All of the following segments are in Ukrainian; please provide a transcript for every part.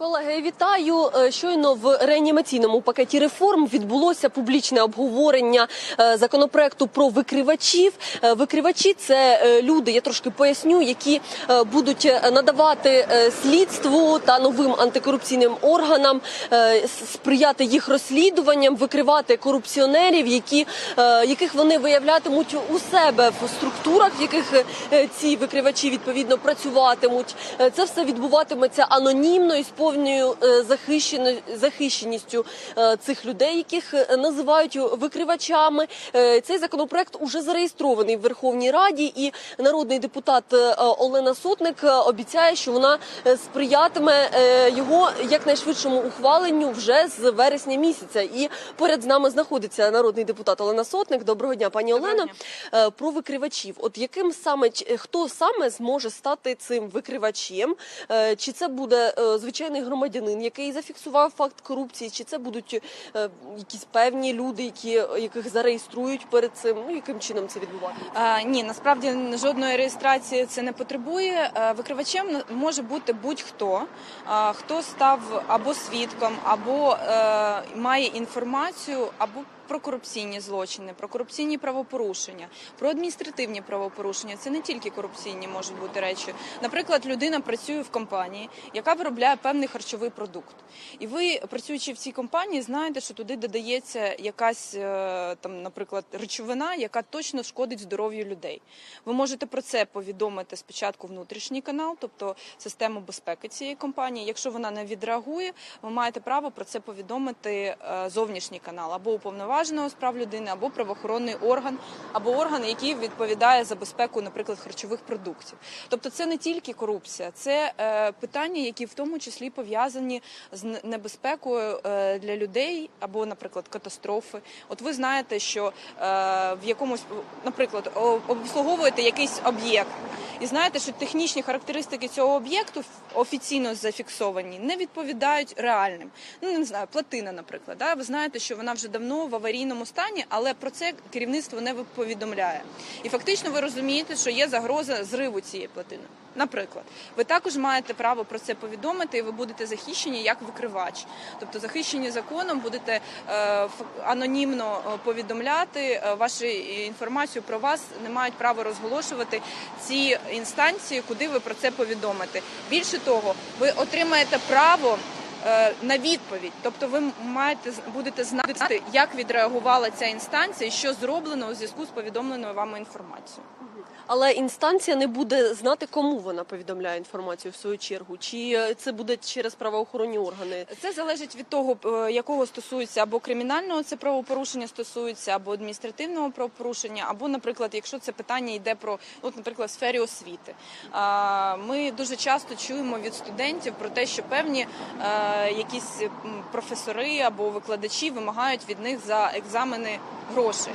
Колеги, вітаю. Е, Щойно в реанімаційному пакеті реформ відбулося публічне обговорення е, законопроекту про викривачів. Е, Викривачі це люди, я трошки поясню, які будуть надавати слідству та новим антикорупційним органам, сприяти їх розслідуванням, викривати корупціонерів, які, яких вони виявлятимуть у себе в структурах, в яких ці викривачі відповідно працюватимуть. Це все відбуватиметься анонімно і з повною е, захищеністю е, цих людей, яких е, називають викривачами. Цей законопроект уже зареєстрований в Верховній Раді, і народний депутат Олена Сотник обіцяє, що вона сприятиме його якнайшвидшому ухваленню вже з вересня місяця. І поряд з нами знаходиться народний депутат Олена Сотник. Доброго дня, пані Доброго Олено. Е, Про викривачів. От яким саме хто саме зможе стати цим викривачем? Чи це буде е, звичайний громадянин, який зафіксував факт корупції, чи це будуть е, якісь певні люди, які яких зареєструють перед цим? Ну яким чином це відбувається? Ні, насправді жодної реєстрації це не потребує. Е, Викривачем може бути будь-хто, хто став або свідком, або е, має інформацію, або про корупційні злочини, про корупційні правопорушення, про адміністративні правопорушення. Це не тільки корупційні можуть бути речі. Наприклад, людина працює в компанії, яка виробляє певний харчовий продукт, і ви, працюючи в цій компанії, знаєте, що туди додається якась е, там, наприклад, речовина, яка точно шкодить здоров'ю людей. Ви можете про це повідомити спочатку внутрішній канал, тобто систему безпеки цієї компанії. Якщо вона не відреагує, ви маєте право про це повідомити е, зовнішній канал або уповноваженого з прав людини, або правоохоронний орган, або орган, який відповідає за безпеку, наприклад, харчових продуктів. Тобто, це не тільки корупція, це е, питання, які в тому числі пов'язані з небезпекою е, для людей або, наприклад, катастрофи. От ви знаєте, що е, в якомусь, наприклад, обслуговуєте якийсь об'єкт, і знаєте, що технічні характеристики цього об'єкту офіційно зафіксовані, не відповідають реальним. Ну не знаю, платина, наприклад. Да? Ви знаєте, що вона вже давно в аварійному стані, але про це керівництво не повідомляє. І фактично ви розумієте, що є загроза зриву цієї платини. Наприклад, ви також маєте право про це повідомити, і ви будете захищені як викривач, тобто захищені законом, будете е, анонімно е, повідомляти е, вашу інформацію про вас, не мають права розголошувати ці інстанції, куди ви про це повідомите. Більше того, ви отримаєте право. Е, На відповідь, тобто ви маєте будете знати, як відреагувала ця інстанція, і що зроблено у зв'язку з повідомленою вами інформацією. Але інстанція не буде знати, кому вона повідомляє інформацію в свою чергу, чи е, це буде через правоохоронні органи. Це залежить від того, е, якого стосується або кримінального це правопорушення стосується, або адміністративного правопорушення, або, наприклад, якщо це питання йде про, от, наприклад, сфері освіти. Ми дуже часто чуємо від студентів про те, що певні е, якісь професори або викладачі вимагають від них за екзамени грошей.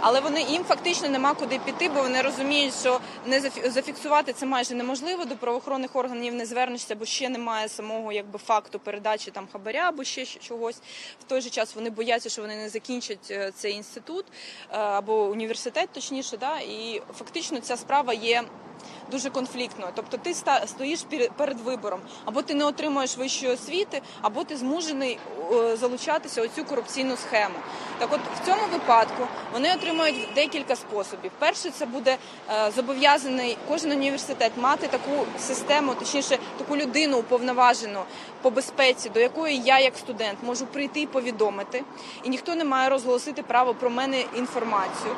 Але вони їм фактично нема куди піти, бо вони розуміють, що не зафі- зафіксувати це майже неможливо. До правоохоронних органів не звернешся, бо ще немає самого якби факту передачі там хабаря або ще чогось. В той же час вони бояться, що вони не закінчать е, цей інститут е, або університет, точніше, да і фактично ця справа є. Дуже конфліктною, тобто ти стоїш перед вибором, або ти не отримуєш вищої освіти, або ти змушений залучатися у цю корупційну схему. Так, от в цьому випадку вони отримують декілька способів. Перше, це буде е, зобов'язаний кожен університет мати таку систему, точніше, таку людину уповноважену по безпеці, до якої я, як студент, можу прийти і повідомити, і ніхто не має розголосити право про мене інформацію.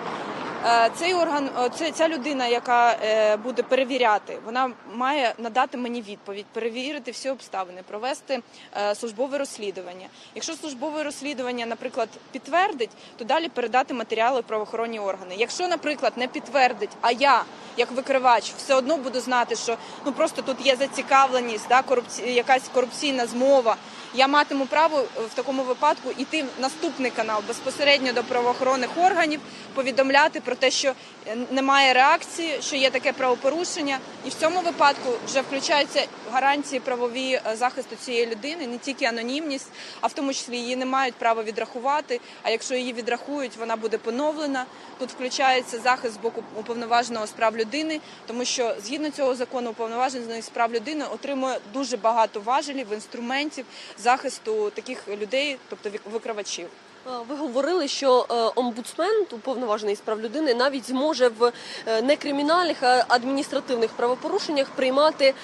Е, Цей орган, це ця людина, яка е, буде перевіряти, вона має надати мені відповідь, перевірити всі обставини, провести е, службове розслідування. Якщо службове розслідування, наприклад, підтвердить, то далі передати матеріали в правоохоронні органи. Якщо, наприклад, не підтвердить, а я, як викривач, все одно буду знати, що ну просто тут є зацікавленість, да, корупці... якась корупційна змова. Я матиму право в такому випадку іти в наступний канал безпосередньо до правоохоронних органів, повідомляти про про те, що е, немає реакції, що є таке правопорушення, і в цьому випадку вже включаються гарантії правові е, захисту цієї людини, не тільки анонімність, а в тому числі її не мають права відрахувати. А якщо її відрахують, вона буде поновлена. Тут включається захист з боку уповноваженого з прав людини, тому що згідно цього закону уповноважений з прав людини отримує дуже багато важелів, інструментів захисту таких людей, тобто викривачів. Е, Ви говорили, що е, омбудсмен, уповноважений з прав людини, навіть зможе в е, не кримінальних, а адміністративних правопорушеннях приймати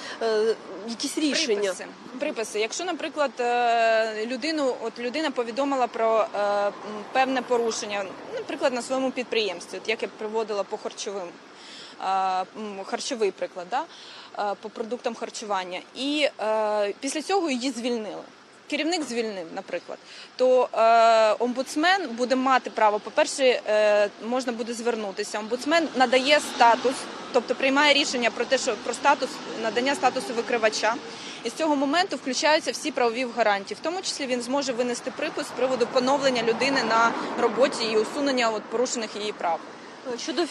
якісь рішення. Приписи. Приписи. Якщо, наприклад, людину, от людина повідомила про певне порушення, наприклад, на своєму підприємстві, от як я приводила по харчовим. Харчовий приклад, да? по продуктам харчування, і після цього її звільнили. Керівник звільнив, наприклад, то е, омбудсмен буде мати право. По-перше, е, можна буде звернутися. Омбудсмен надає статус, тобто приймає рішення про те, що про статус надання статусу викривача. І з цього моменту включаються всі правові гарантії. В тому числі він зможе винести припис з приводу поновлення людини на роботі і усунення от, порушених її прав. Щодо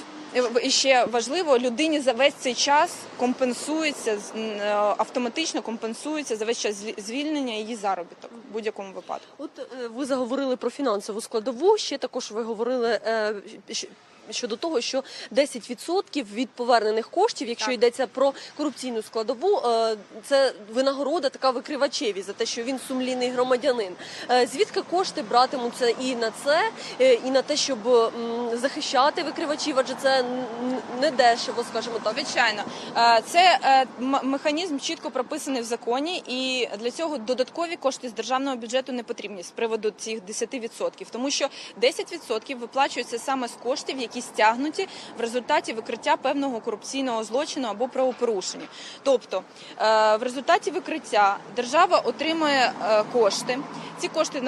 І ще важливо, людині за весь цей час компенсується е, автоматично компенсується за весь час звільнення її заробіток в будь-якому випадку. От е, ви заговорили про фінансову складову. Ще також ви говорили е, щодо того, що 10% від повернених коштів, якщо Так. йдеться про корупційну складову, е, це винагорода така викривачеві за те, що він сумлінний громадянин. Е, Звідки кошти братимуться і на це, е, і на те, щоб захищати викривачів, адже це не дешево, скажімо так. Звичайно, це механізм чітко прописаний в законі, і для цього додаткові кошти з державного бюджету не потрібні з приводу цих 10%, тому що 10% виплачуються саме з коштів, які стягнуті в результаті викриття певного корупційного злочину або правопорушення. Тобто е, в результаті викриття держава отримує е, кошти. Ці кошти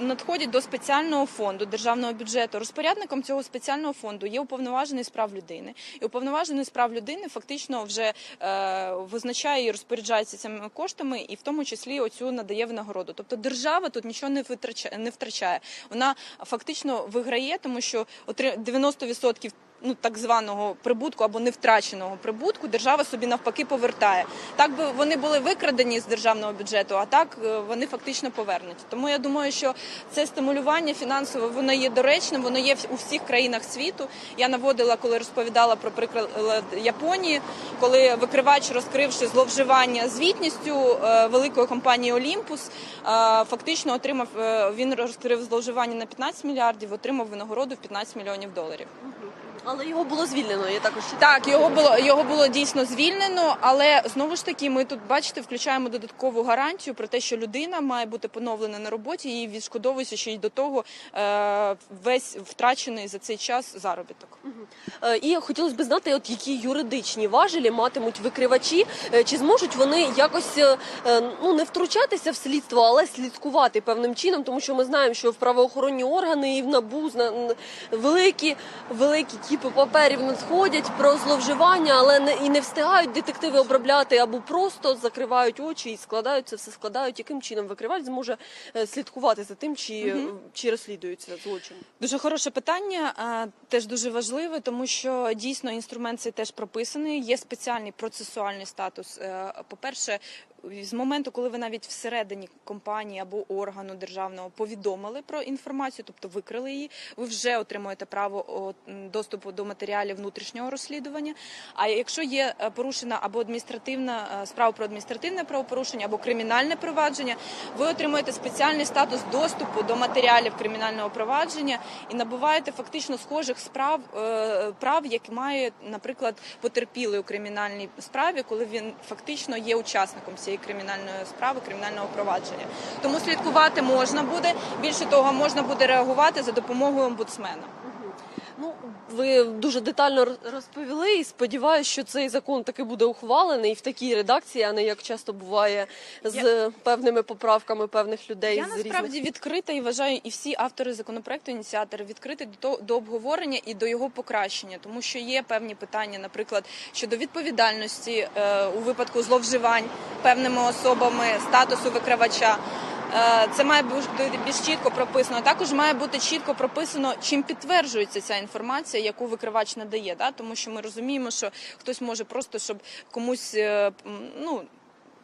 надходять до спеціального фонду державного бюджету. Розпорядником цього спеціального фонду є уповноважений з прав людини, і уповноважений з прав людини фактично вже е, визначає і розпоряджається цими коштами, і в тому числі оцю надає винагороду. Тобто держава тут нічого не витрачає, не втрачає. Вона фактично виграє, тому що отри- 90% ну так званого прибутку або не втраченого прибутку держава собі навпаки повертає. Так би вони були викрадені з державного бюджету, а так е, вони фактично повернуті. Тому я думаю, що це стимулювання фінансове воно є доречним, воно є у всіх країнах світу. Я наводила, коли розповідала про приклад Японії, коли викривач, розкривши зловживання звітністю е, великої компанії Олімпус, е, фактично отримав він розкрив зловживання на 15 мільярдів, отримав винагороду в 15 мільйонів доларів. Але його було звільнено. Я також. Так, його було його було дійсно звільнено, але знову ж таки, ми тут бачите, включаємо додаткову гарантію про те, що людина має бути поновлена на роботі і відшкодовується ще й до того е, весь втрачений за цей час заробіток. Е, І хотілося б знати, от які юридичні важелі матимуть викривачі, Е, чи зможуть вони якось е, ну не втручатися в слідство, але слідкувати певним чином, тому що ми знаємо, що в правоохоронні органи і в НАБУ великі великі кіпи паперів надходять про зловживання, але не і не встигають детективи обробляти або просто закривають очі і складають це все складають. Яким чином викривач зможе е, слідкувати за тим, чи, е, чи розслідується злочин? Дуже хороше питання, а, теж дуже важливе, тому що дійсно інструмент цей теж прописаний. Є спеціальний процесуальний статус. Е, По-перше, з моменту, коли ви навіть всередині компанії або органу державного повідомили про інформацію, тобто викрили її, ви вже отримуєте право доступу до матеріалів внутрішнього розслідування. А якщо є е, порушена або адміністративна е, справа про адміністративне правопорушення, або кримінальне провадження, ви отримуєте спеціальний статус доступу до матеріалів кримінального провадження і набуваєте фактично схожих справ е, прав, які має, наприклад, потерпілий у кримінальній справі, коли він фактично є учасником цієї кримінальної справи, кримінального провадження. Тому слідкувати можна буде. Більше того, можна буде реагувати за допомогою омбудсмена. Ну, ви дуже детально роз- розповіли і сподіваюся, що цей закон таки буде ухвалений в такій редакції, а не як часто буває з певними поправками певних людей. Я з насправді різних... відкрита і вважаю, і всі автори законопроекту, ініціатори відкриті до того- до обговорення і до його покращення, тому що є певні питання, наприклад, щодо відповідальності е, у випадку зловживань певними особами статусу викривача. Е, Це має бути більш чітко прописано. Також має бути чітко прописано, чим підтверджується ця інформація, яку викривач надає. Да? Тому що ми розуміємо, що хтось може просто щоб комусь е, ну.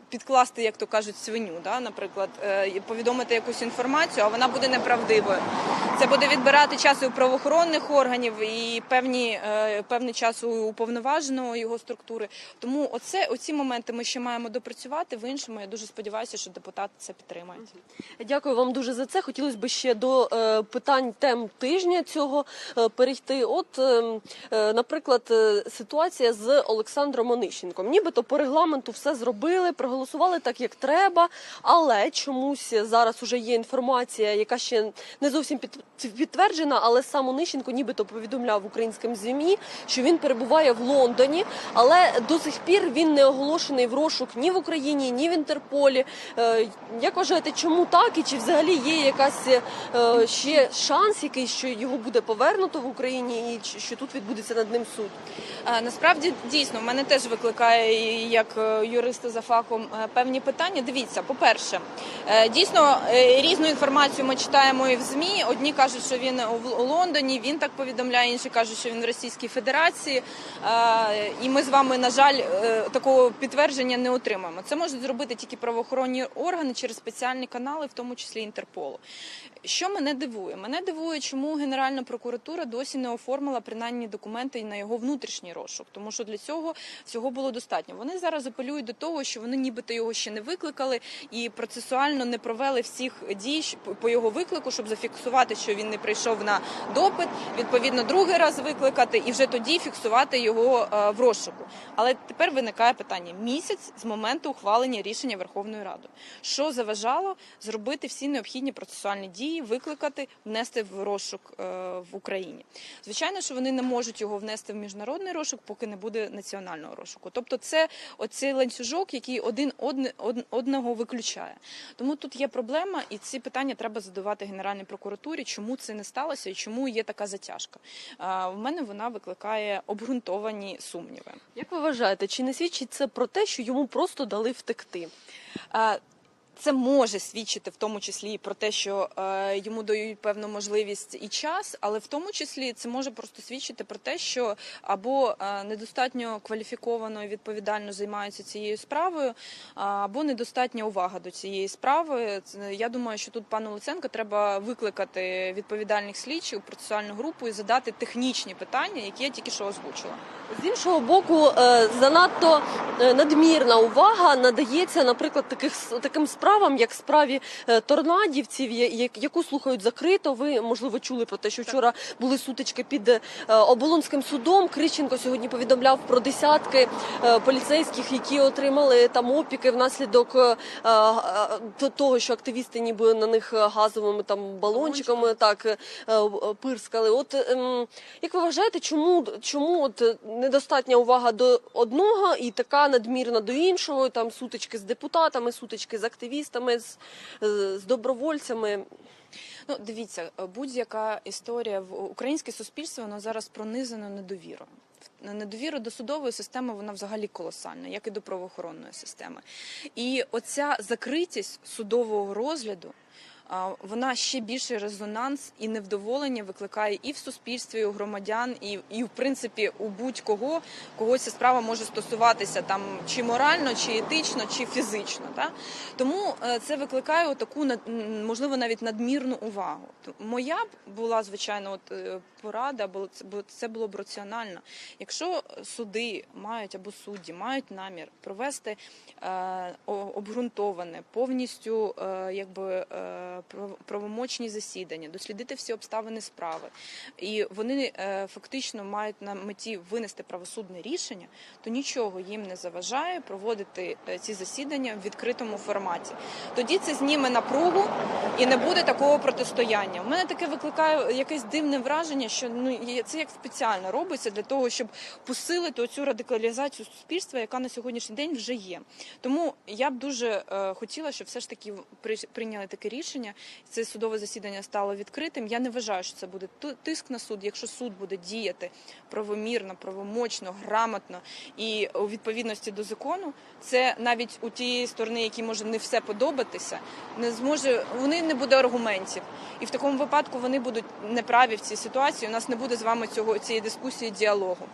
Підкласти, як то кажуть, свиню, да, наприклад, е, повідомити якусь інформацію, а вона буде неправдивою. Це буде відбирати час і у правоохоронних органів і певні, е, певний час у уповноваженого його структури. Тому оце, оці моменти ми ще маємо допрацювати. В іншому я дуже сподіваюся, що депутати це підтримають. Дякую вам дуже за це. Хотілося б ще до е, питань тем тижня цього е, перейти. От, е, е, наприклад, ситуація з Олександром Онищенком. Нібито по регламенту все зробили, проголосували так, як треба, але чомусь зараз уже є інформація, яка ще не зовсім під, підтверджена, але сам Онищенко нібито повідомляв українським ЗМІ, що він перебуває в Лондоні, але до сих пір він не оголошений в розшук ні в Україні, ні в Інтерполі. Е, Як вважаєте, чому так? І чи взагалі є якась е, ще шанс, який що його буде повернуто в Україні, і що тут відбудеться над ним суд? Е, Насправді дійсно мене теж викликає як юриста за фахом певні питання. Дивіться, по-перше, е, дійсно різну інформацію ми читаємо і в змі. Одні кажуть, що він у Лондоні. Він так повідомляє, інші кажуть, що він в Російській Федерації. Е, І ми з вами, на жаль, е, такого підтвердження не отримаємо. Це можуть зробити тільки правоохоронні органи через спеціальні канали, в тому числі Інтерполу. Що мене дивує? Мене дивує, чому Генеральна прокуратура досі не оформила принаймні документи на його внутрішній розшук, тому що для цього всього було достатньо. Вони зараз апелюють до того, що вони нібито його ще не викликали і процесуально не провели всіх дій по його виклику, щоб зафіксувати, що він не прийшов на допит. Відповідно, другий раз викликати і вже тоді фіксувати його е, в розшуку. Але тепер виникає питання: місяць з моменту ухвалення рішення Верховною Радою. Що заважало зробити всі необхідні процесуальні дії, викликати, внести в розшук е, в Україні? Звичайно, що вони не можуть його внести в міжнародний розшук, поки не буде національного розшуку. Тобто, це оцей ланцюжок, який один одного виключає. Тому тут є проблема, і ці питання треба задавати Генеральній прокуратурі, чому це не сталося і чому є така затяжка. В мене вона викликає обґрунтовані сумніви. Як ви вважаєте, чи не свідчить це про те, що йому просто дали втекти? Це може свідчити в тому числі і про те, що е, йому дають певну можливість і час, але в тому числі це може просто свідчити про те, що або е, недостатньо кваліфіковано і відповідально займаються цією справою, або недостатня увага до цієї справи. Це- Я думаю, що тут пану Луценко треба викликати відповідальних слідчих процесуальну групу і задати технічні питання, які я тільки що озвучила. З іншого боку, е, занадто е, надмірна увага надається, наприклад, таких таким справам, як справі е, торнадівців, яку слухають закрито. Ви можливо чули про те, що вчора були сутички під е, оболонським судом. Криченко сьогодні повідомляв про десятки е, поліцейських, які отримали там опіки внаслідок того, що активісти ніби на них газовими там балончиками так пирскали. От ем, як ви вважаєте, чому чому от недостатня увага до одного і така надмірна до іншого? Там сутички з депутатами, сутички з активістами, з, е, з добровольцями. Ну, дивіться, будь-яка історія в українське суспільство воно зараз пронизано недовірою. Недовіра до судової системи вона взагалі колосальна, як і до правоохоронної системи. І оця закритість судового розгляду. Вона ще більший резонанс і невдоволення викликає і в суспільстві, і у громадян, і, і в принципі у будь-кого кого ця справа може стосуватися там чи морально, чи етично, чи фізично. Та? Тому е, це викликає таку можливо навіть надмірну увагу. Моя б була звичайно от е, порада, бо це було б раціонально. Якщо суди мають або судді мають намір провести е, обґрунтоване, повністю е, якби е, правомочні засідання, дослідити всі обставини справи, і вони е, фактично мають на меті винести правосудне рішення, то нічого їм не заважає проводити е, ці засідання в відкритому форматі. Тоді це зніме напругу і не буде такого протистояння. У мене таке викликає якесь дивне враження, що ну це як спеціально робиться для того, щоб посилити оцю радикалізацію суспільства, яка на сьогоднішній день вже є. Тому я б дуже е, хотіла, щоб все ж таки прийняли таке рішення. Засідання. Це судове засідання стало відкритим. Я не вважаю, що це буде тиск на суд. Якщо суд буде діяти правомірно, правомочно, грамотно і у відповідності до закону, це навіть у тієї сторони, якій може не все подобатися, не зможе вони не буде аргументів, і в такому випадку вони будуть неправі в цій ситуації. У нас не буде з вами цього цієї дискусії, діалогу.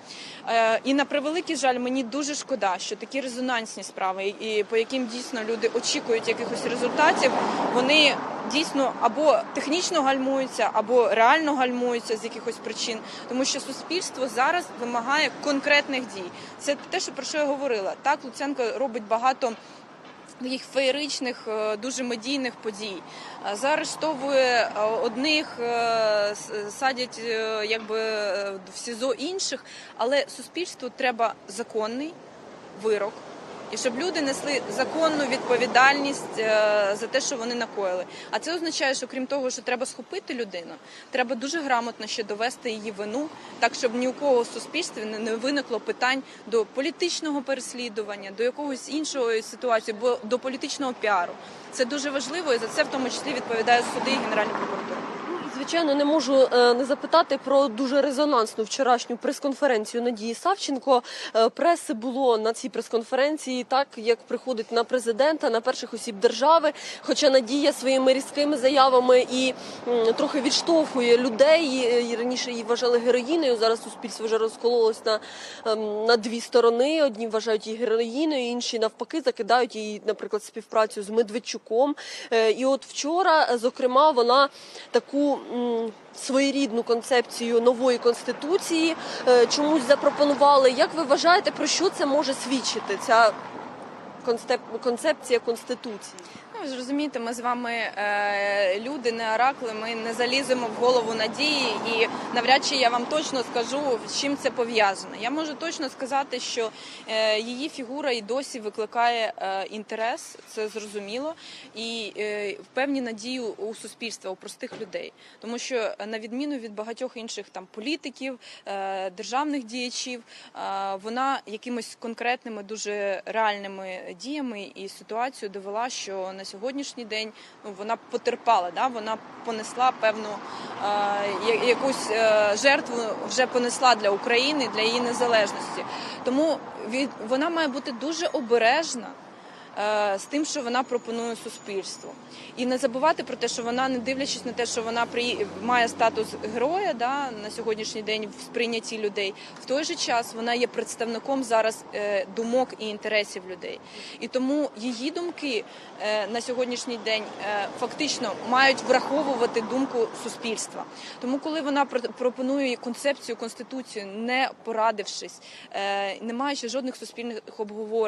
Е, і на превеликий жаль, мені дуже шкода, що такі резонансні справи, і по яким дійсно люди очікують якихось результатів, вони дійсно або технічно гальмуються, або реально гальмуються з якихось причин, тому що суспільство зараз вимагає конкретних дій. Це те, що про що я говорила. Так, Луценко робить багато. Таких феєричних, е, дуже медійних подій Е, заарештовує е, одних, садять якби в СІЗО інших, але суспільству треба законний вирок. І щоб люди несли законну відповідальність е, за те, що вони накоїли. А це означає, що крім того, що треба схопити людину, треба дуже грамотно ще довести її вину, так щоб ні у кого в суспільстві не- виникло питань до політичного переслідування, до якогось іншої ситуації, бо до політичного піару. Це дуже важливо, і за це в тому числі відповідає суди і Генеральна прокуратура. Звичайно, не можу е, не запитати про дуже резонансну вчорашню прес-конференцію Надії Савченко. Е, Преси було на цій прес-конференції, так як приходить на президента, на перших осіб держави. Хоча Надія своїми різкими заявами і трохи відштовхує людей. І, і раніше її вважали героїною. Зараз суспільство вже розкололось на, ем, на дві сторони. Одні вважають її героїною, інші навпаки закидають її, наприклад, співпрацю з Медведчуком. Е, І от вчора, е, зокрема, вона таку своєрідну концепцію нової конституції е, чомусь запропонували. Як ви вважаєте, про що це може свідчити? Ця концеп- концепція конституції? Ну, ви ми з вами е, люди, не оракли, ми не заліземо в голову надії, і навряд чи я вам точно скажу, з чим це пов'язано. Я можу точно сказати, що е, її фігура і досі викликає е, інтерес, це зрозуміло, і е, певні надії у суспільства, у простих людей. Тому що на відміну від багатьох інших там політиків, е, державних діячів, е, вона якимись конкретними, дуже реальними діями і ситуацією довела, що на сьогоднішній день ну, вона потерпала, да? вона понесла певну е, якусь е, жертву вже понесла для України, для її незалежності. Тому від, вона має бути дуже обережна. Е, З тим, що вона пропонує суспільству, і не забувати про те, що вона, не дивлячись на те, що вона має статус героя, да на сьогоднішній день в сприйнятті людей, в той же час вона є представником зараз е, думок і інтересів людей. І тому її думки е, на сьогоднішній день фактично мають враховувати думку суспільства. Тому, коли вона про- пропонує концепцію конституцію, не порадившись, не маючи жодних суспільних обговорень.